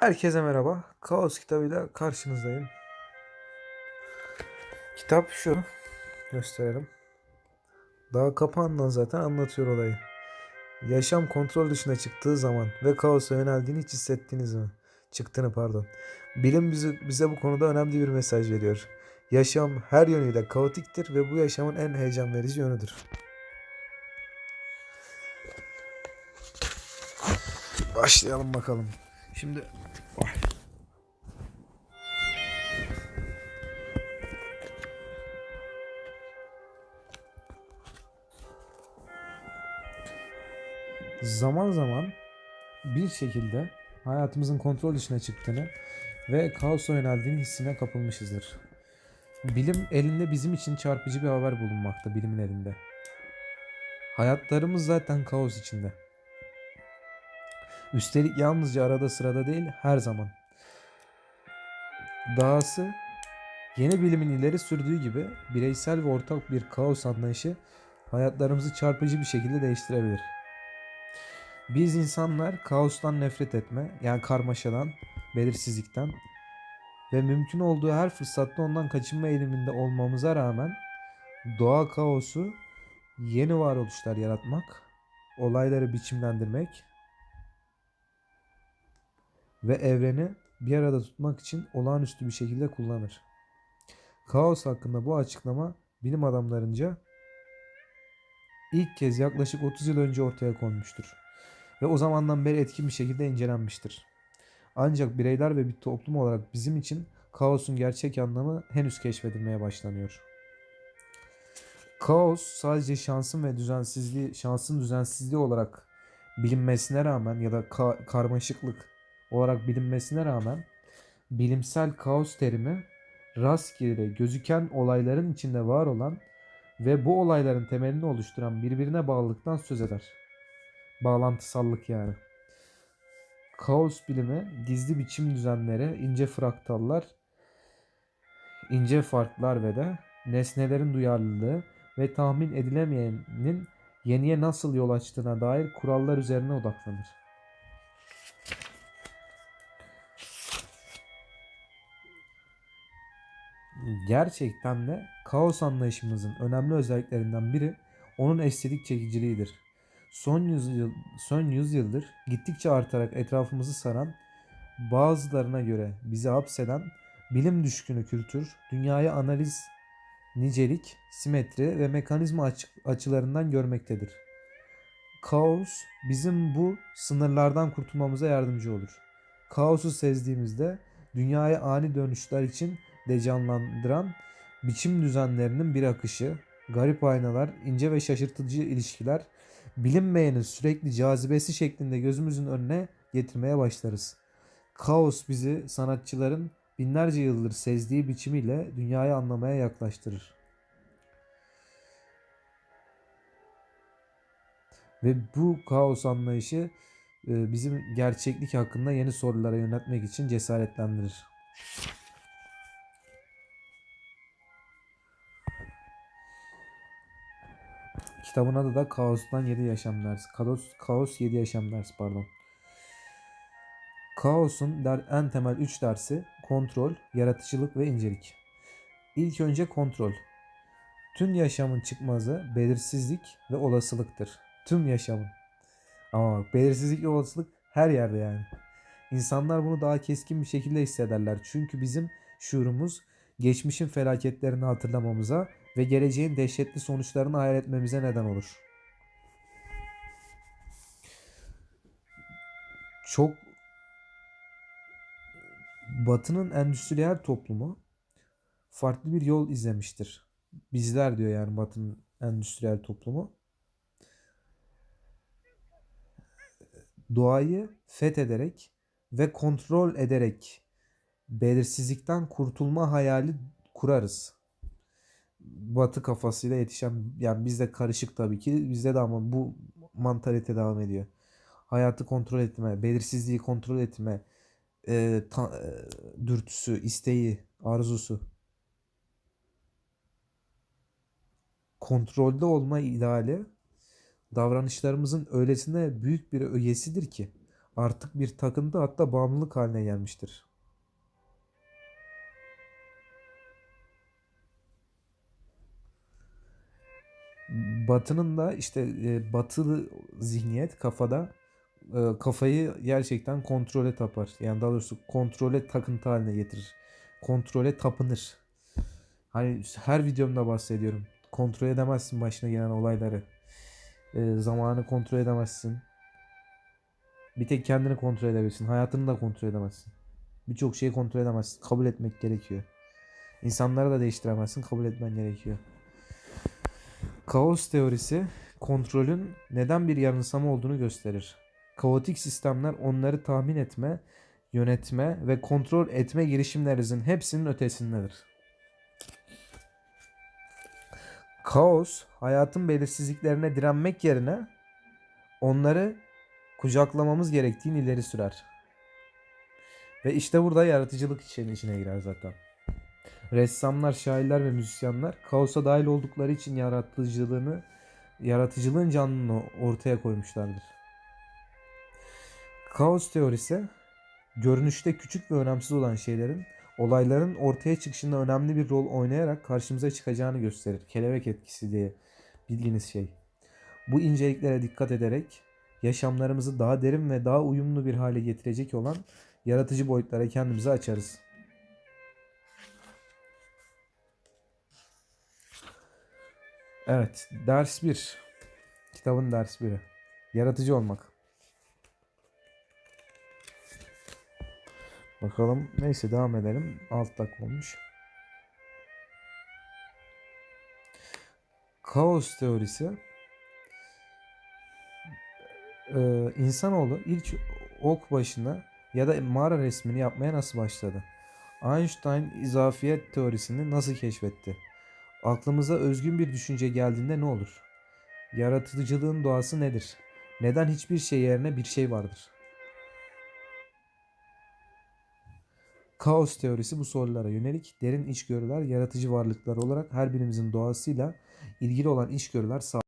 Herkese merhaba. Kaos kitabıyla karşınızdayım. Kitap şu. Gösterelim. Daha kapağından zaten anlatıyor olayı. Yaşam kontrol dışına çıktığı zaman ve kaosa yöneldiğini hiç hissettiniz mi? Çıktığını pardon. Bilim bize, bize bu konuda önemli bir mesaj veriyor. Yaşam her yönüyle kaotiktir ve bu yaşamın en heyecan verici yönüdür. Başlayalım bakalım. Şimdi zaman zaman bir şekilde hayatımızın kontrol dışına çıktığını ve kaosa yöneldiğini hissine kapılmışızdır. Bilim elinde bizim için çarpıcı bir haber bulunmakta bilimin elinde. Hayatlarımız zaten kaos içinde. Üstelik yalnızca arada sırada değil her zaman. Dahası yeni bilimin ileri sürdüğü gibi bireysel ve ortak bir kaos anlayışı hayatlarımızı çarpıcı bir şekilde değiştirebilir. Biz insanlar kaostan nefret etme, yani karmaşadan, belirsizlikten ve mümkün olduğu her fırsatta ondan kaçınma eğiliminde olmamıza rağmen doğa kaosu yeni varoluşlar yaratmak, olayları biçimlendirmek ve evreni bir arada tutmak için olağanüstü bir şekilde kullanır. Kaos hakkında bu açıklama bilim adamlarınca ilk kez yaklaşık 30 yıl önce ortaya konmuştur ve o zamandan beri etkin bir şekilde incelenmiştir. Ancak bireyler ve bir toplum olarak bizim için kaosun gerçek anlamı henüz keşfedilmeye başlanıyor. Kaos sadece şansın ve düzensizliği, şansın düzensizliği olarak bilinmesine rağmen ya da ka- karmaşıklık olarak bilinmesine rağmen bilimsel kaos terimi rastgele gözüken olayların içinde var olan ve bu olayların temelini oluşturan birbirine bağlılıktan söz eder. Bağlantısallık yani. Kaos bilimi gizli biçim düzenleri, ince fraktallar, ince farklar ve de nesnelerin duyarlılığı ve tahmin edilemeyenin yeniye nasıl yol açtığına dair kurallar üzerine odaklanır. Gerçekten de kaos anlayışımızın önemli özelliklerinden biri onun estetik çekiciliğidir. Son yüzyıl son yüzyıldır gittikçe artarak etrafımızı saran bazılarına göre bizi hapseden bilim düşkünü kültür dünyayı analiz, nicelik, simetri ve mekanizma açı- açılarından görmektedir. Kaos bizim bu sınırlardan kurtulmamıza yardımcı olur. Kaosu sezdiğimizde dünyayı ani dönüşler için de canlandıran biçim düzenlerinin bir akışı, garip aynalar, ince ve şaşırtıcı ilişkiler, bilinmeyenin sürekli cazibesi şeklinde gözümüzün önüne getirmeye başlarız. Kaos bizi sanatçıların binlerce yıldır sezdiği biçimiyle dünyayı anlamaya yaklaştırır. Ve bu kaos anlayışı e, bizim gerçeklik hakkında yeni sorulara yöneltmek için cesaretlendirir. Kitabın adı da Kaos'tan 7 Yaşam Dersi. Kaos, Kaos 7 Yaşam Dersi pardon. Kaos'un der, en temel 3 dersi kontrol, yaratıcılık ve incelik. İlk önce kontrol. Tüm yaşamın çıkmazı belirsizlik ve olasılıktır. Tüm yaşamın. Ama bak belirsizlik ve olasılık her yerde yani. İnsanlar bunu daha keskin bir şekilde hissederler. Çünkü bizim şuurumuz geçmişin felaketlerini hatırlamamıza ve geleceğin dehşetli sonuçlarını hayal etmemize neden olur. Çok Batı'nın endüstriyel toplumu farklı bir yol izlemiştir. Bizler diyor yani Batı'nın endüstriyel toplumu. Doğayı fethederek ve kontrol ederek belirsizlikten kurtulma hayali kurarız. Batı kafasıyla yetişen yani bizde karışık tabii ki bizde de ama bu mantalite devam ediyor. Hayatı kontrol etme, belirsizliği kontrol etme, e, ta- e, dürtüsü, isteği, arzusu. Kontrolde olma ideali davranışlarımızın öylesine büyük bir ögesidir ki artık bir takıntı hatta bağımlılık haline gelmiştir. Batı'nın da işte e, batılı zihniyet kafada e, kafayı gerçekten kontrole tapar. Yani daha doğrusu kontrole takıntı haline getirir. Kontrole tapınır. Hani her videomda bahsediyorum. Kontrol edemezsin başına gelen olayları. E, zamanı kontrol edemezsin. Bir tek kendini kontrol edebilirsin. Hayatını da kontrol edemezsin. Birçok şeyi kontrol edemezsin. Kabul etmek gerekiyor. İnsanları da değiştiremezsin. Kabul etmen gerekiyor. Kaos teorisi kontrolün neden bir yanılsama olduğunu gösterir. Kaotik sistemler onları tahmin etme, yönetme ve kontrol etme girişimlerinizin hepsinin ötesindedir. Kaos, hayatın belirsizliklerine direnmek yerine onları kucaklamamız gerektiğini ileri sürer. Ve işte burada yaratıcılık işin içine girer zaten. Ressamlar, şairler ve müzisyenler kaosa dahil oldukları için yaratıcılığını, yaratıcılığın canlılığını ortaya koymuşlardır. Kaos teorisi görünüşte küçük ve önemsiz olan şeylerin olayların ortaya çıkışında önemli bir rol oynayarak karşımıza çıkacağını gösterir. Kelebek etkisi diye bildiğiniz şey. Bu inceliklere dikkat ederek yaşamlarımızı daha derin ve daha uyumlu bir hale getirecek olan yaratıcı boyutlara kendimizi açarız. Evet, ders 1. Kitabın ders 1'i. Yaratıcı olmak. Bakalım. Neyse devam edelim. 6 dakika olmuş. Kaos teorisi ee, insanoğlu ilk ok başına ya da mağara resmini yapmaya nasıl başladı? Einstein izafiyet teorisini nasıl keşfetti? Aklımıza özgün bir düşünce geldiğinde ne olur? Yaratıcılığın doğası nedir? Neden hiçbir şey yerine bir şey vardır? Kaos teorisi bu sorulara yönelik derin içgörüler, yaratıcı varlıklar olarak her birimizin doğasıyla ilgili olan içgörüler sağ